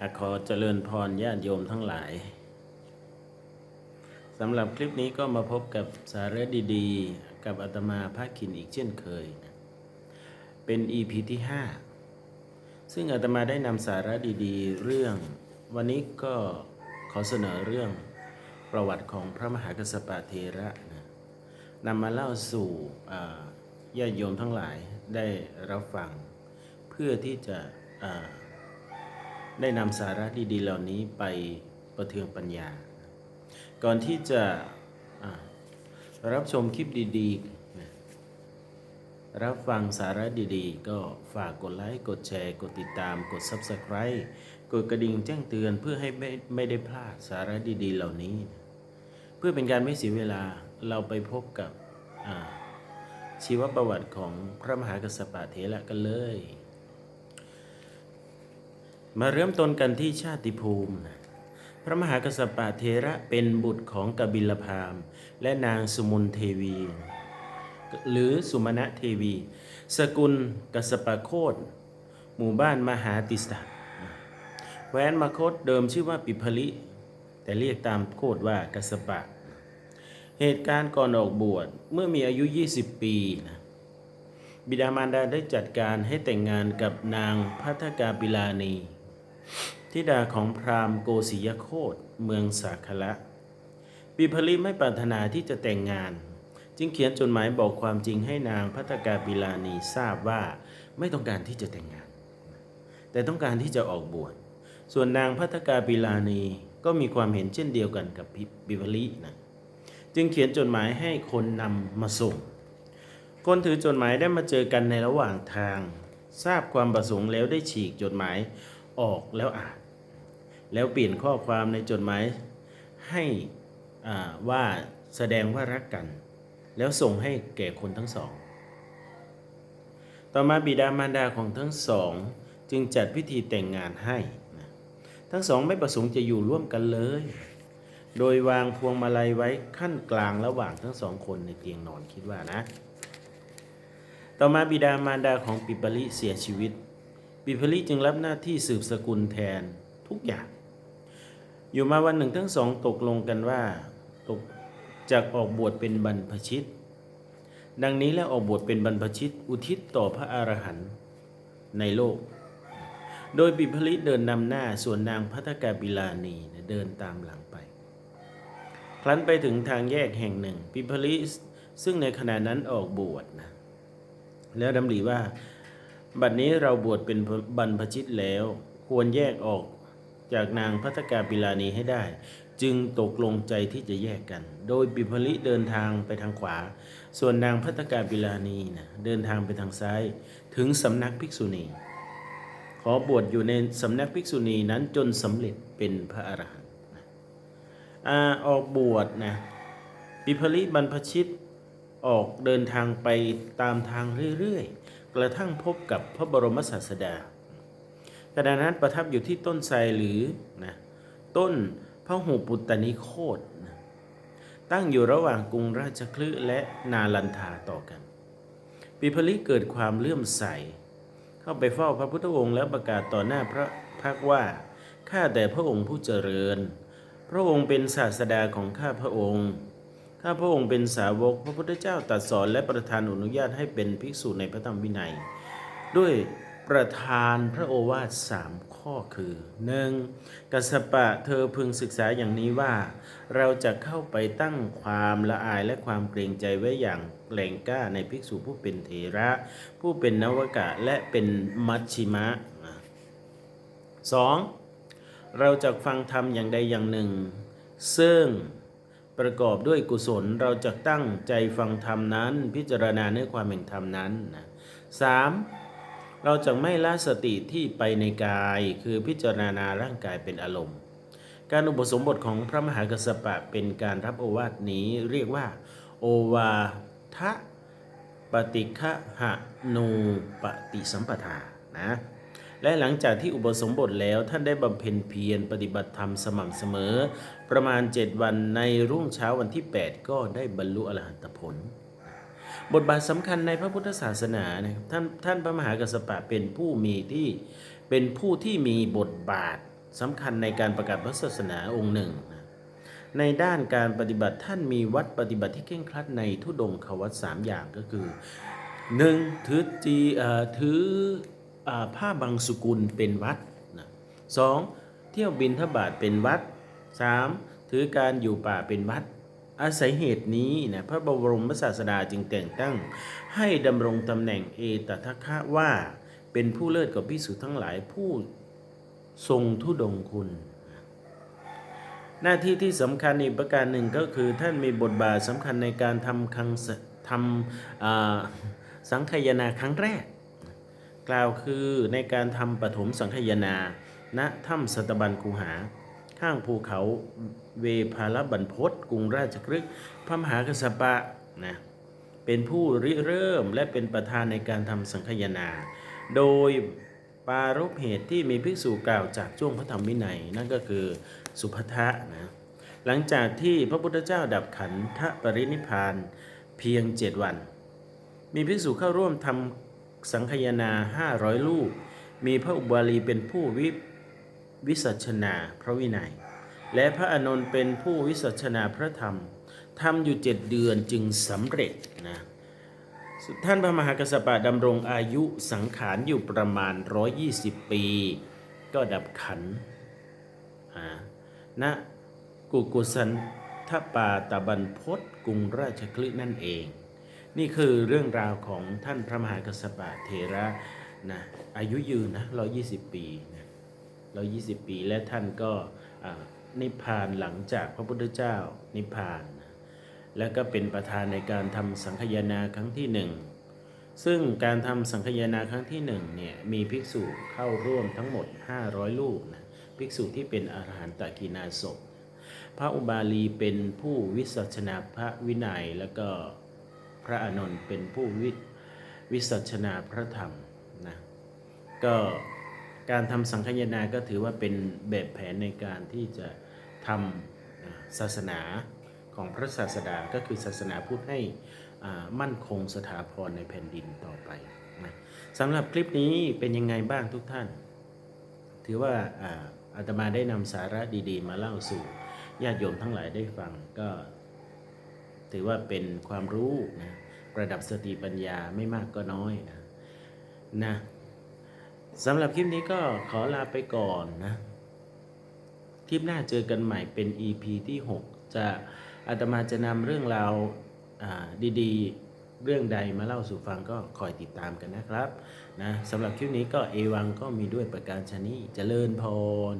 อขอเจริญพรญาติโยมทั้งหลายสำหรับคลิปนี้ก็มาพบกับสาระดีๆ กับอาตมาภาคินอีกเช่นเคย เป็น EP ที่ 5 ซึ่งอาตมาได้นำสาระดีๆ เรื่อง วันนี้ก็ขอเสนอเรื่องประวัติของพระมหากัสปะเทระนะนำมาเล่าสู่ญาติโยมทั้งหลายได้รับฟัง เพื่อที่จะอ่า ได้นำสาระดีๆ เหล่านี้ไปประเทืองปัญญา ก่อนที่จะรับชมคลิปดีๆ รับฟังสาระดีๆ ก็ฝากกดไลค์ กดแชร์ กดติดตาม กด Subscribe กดกระดิ่งแจ้งเตือนเพื่อให้ไม่ไม่ได้พลาดสาระดีๆ เหล่านี้ เพื่อเป็นการไม่เสียเวลาเราไปพบกับชีวประวัติของพระมหากัสสปะเถระกันเลย มาเริ่มต้นกันที่ชาติภูมิ พระมหากัสสปะเทระเป็นบุตรของกบิลพามและนางสุมนเทวี หรือสุมาณะเทวี สกุลกัสสปะโคดหมู่บ้านมหาติสตะแคว้นมคตเดิมชื่อว่าปิพลิ แต่เรียกตามโคดว่ากัสสปะ เหตุการณ์ก่อนออกบวชเมื่อมีอายุ 20 ปีนะบิดามารดาได้จัดการให้แต่งงานกับนางพัทกาปิลานี ธิดาของพราหมณ์โกศิยโคตเมืองสาคละปิพลิไม่ปรารถนาที่จะแต่งงาน จึงเขียนจดหมายบอกความจริงให้นางพัทกาปิลานีทราบว่าไม่ต้องการที่จะแต่งงาน แต่ต้องการที่จะออกบวชส่วนนางพัทกาปิลานีก็มีความเห็นเช่นเดียวกันกับปิพลินะจึงเขียนจดหมายให้คนนำมาส่ง คนถือจดหมายได้มาเจอกันในระหว่างทาง ทราบความประสงค์แล้วได้ฉีกจดหมาย ออกแล้วอ่านแล้วเปลี่ยนข้อความในจดหมายให้ว่าแสดงว่ารักกัน แล้วส่งให้แก่คนทั้งสอง ต่อมาบิดามารดาของทั้งสอง จึงจัดพิธีแต่งงานให้นะทั้งสองไม่ประสงค์จะอยู่ร่วมกันเลย โดยวางพวงมาลัยไว้ขั้นกลางระหว่างทั้งสองคนในเตียงนอนคิดว่านะ ต่อมาบิดามารดาของปิปลิเสียชีวิต ปิปลิจึงรับหน้าที่สืบสกุลแทนทุกอย่าง อยู่มาวันหนึ่งทั้งสองตกลงกันว่าตกจากออกบวชเป็นบรรพชิต ดังนี้แล้วออกบวชเป็นบรรพชิต อุทิศต่อพระอรหันต์ในโลก โดยปิปลิเดินนำหน้าส่วนนางพัทกาบิลานีเดินตามหลังไป ครั้นไปถึงทางแยกแห่งหนึ่ง ปิปลิซึ่งในขณะนั้นออกบวชนะแล้วดำริว่า บัดนี้เราบวชเป็นบรรพชิตแล้ว ควรแยกออกจากนางพัทกาปิลานีให้ได้ จึงตกลงใจที่จะแยกกัน โดยปิพลิเดินทางไปทางขวา ส่วนนางพัทกาปิลานีนะเดินทางไปทางซ้าย ถึงสำนักภิกษุณี ขอบวชอยู่ในสำนักภิกษุณีนั้นจนสำเร็จเป็นพระอรหันต์อาออกบวชนะปิพลิบรรพชิตออกเดินทางไปตามทางเรื่อยๆ กระทั่งพบกับพระบรมศาสดาขณะนั้นประทับอยู่ที่ต้นไทรหรือนะต้นพระหูปุตตนิโคตนะตั้งอยู่ระหว่างกรุงราชคลึและนาลันทาต่อกัน ปิพลิเกิดความเลื่อมใส เข้าไปเฝ้าพระพุทธองค์แล้วประกาศต่อหน้าพระพักว่า ข้าแต่พระองค์ผู้เจริญ พระองค์เป็นศาสดาของข้าพระองค์ ข้าพระองค์เป็นสาวก พระพุทธเจ้าตรัสสอนและประทานอนุญาตให้เป็นภิกษุในพระธรรมวินัย ด้วยประทานพระโอวาทสามข้อคือหนึ่งกัสสปะเธอพึงศึกษาอย่างนี้ว่า เราจะเข้าไปตั้งความละอายและความเกรงใจไว้อย่างแรงกล้าในภิกษุผู้เป็นเถระ ผู้เป็นนวกะและเป็นมัชชิมะสองเราจะฟังธรรมอย่างใดอย่างหนึ่ง ซึ่ง ประกอบด้วยกุศลเราจะตั้งใจฟังธรรมนั้น พิจารณาเนื้อความแห่งธรรมนั้นนะสามเราจะไม่ละสติที่ไปในกาย คือพิจารณาร่างกายเป็นอารมณ์ การอุปสมบทของพระมหากัสสปะเป็นการรับโอวาทนี้เรียกว่า โอวาทะปฏิฆะหะนูปฏิสัมปทานะ และหลังจากที่อุปสมบทแล้วท่านได้บำเพ็ญเพียรปฏิบัติธรรมสม่ำเสมอ ประมาณ 7 วันในรุ่งเช้าวันที่ 8 ก็ได้บรรลุอรหัตผล บทบาทสำคัญในพระพุทธศาสนานะครับท่านท่านพระมหากัสสปะเป็นผู้มีที่เป็นผู้ที่มีบทบาทสำคัญในการประกาศพระศาสนาองค์หนึ่งนะในด้านการปฏิบัติท่านมีวัดปฏิบัติที่เคร่งครัดในทุดงควัตสามอย่างก็คือ 1. ถือจีเอ่อถือ ผ้าบางสุกุลเป็นวัดนะสองเที่ยวบินทบาทเป็นวัด 3. ถือการอยู่ป่าเป็นวัด อาศัยเหตุนี้นะพระบรมศาสดาจึงแต่งตั้ง ให้ดำรงตำแหน่งเอตทัคคะว่าเป็นผู้เลิศกว่าพิสุทั้งหลายผู้ทรงทุดงคุณ หน้าที่ที่สำคัญอีกประการหนึ่งก็คือท่านมีบทบาทสำคัญในการทำคังทำอ่าสังคายนาครั้งแรก กล่าวคือในการทำปฐมสังคยนา ณถ้ำสัตบันคูหา ข้างภูเขาเวภาลบันพศกรุงราชครึกพระมหากษัตริย์ปะนะเป็นผู้ริเริ่มและเป็นประธานในการทำสังคยนา โดยปารบเหตุที่มีภิกษุกล่าวจากช่วงพระธรรมวินัย นั่นก็คือสุภัทะนะหลังจากที่พระพุทธเจ้าดับขันธปรินิพพานเพียงเจ็ดวัน มีภิกษุเข้าร่วมทำ สังคายนา500ลูก มีพระอุบาลีเป็นผู้วิวิสัชนาพระวินัย และพระอนนท์เป็นผู้วิสัชนาพระธรรมทำอยู่เจ็ดเดือนจึงสำเร็จนะท่านพระมหากษัตริย์ดำรงอายุสังขารอยู่ประมาณ 120 ปี ก็ดับขันธ์อ่าณกุกุสันทปาตบันพศกรุงราชคลึนั่นเอง นี่คือเรื่องราวของท่านพระมหากษัตริย์เทระนะอายุยืนนะ120ปีนะ120ปีและท่านก็นิพพานหลังจากพระพุทธเจ้านิพพานนะแล้วก็เป็นประธานในการทำสังคายนาครั้งที่หนึ่งซึ่งการทำสังคายนาครั้งที่หนึ่งเนี่ยมีภิกษุเข้าร่วมทั้งหมด 500 ลูกนะภิกษุที่เป็นอรหันตกินาศพพระอุบาลีเป็นผู้วิสัชนาพระวินัยแล้วก็ พระอานนท์เป็นผู้วิวิสัชนาพระธรรมนะก็การทำสังคายนาก็ถือว่าเป็นแบบแผนในการที่จะทำศาสนาของพระศาสดาก็คือศาสนาพุทธให้มั่นคงสถาพรในแผ่นดินต่อไปนะสำหรับคลิปนี้เป็นยังไงบ้างทุกท่าน ถือว่าอาตมาได้นำสาระดีๆ มาเล่าสู่ญาติโยมทั้งหลายได้ฟังก็ ถือว่าเป็นความรู้นะระดับสติปัญญาไม่มากก็น้อยนะนะสำหรับคลิปนี้ก็ขอลาไปก่อนนะ คลิปหน้าเจอกันใหม่เป็น EP ที่ 6 จะอาตมาจะนำเรื่องราวาดีๆ เรื่องใดมาเล่าสู่ฟังก็คอยติดตามกันนะครับนะสำหรับคลิปนี้ก็เอวังก็มีด้วยประการชนีเจริญพร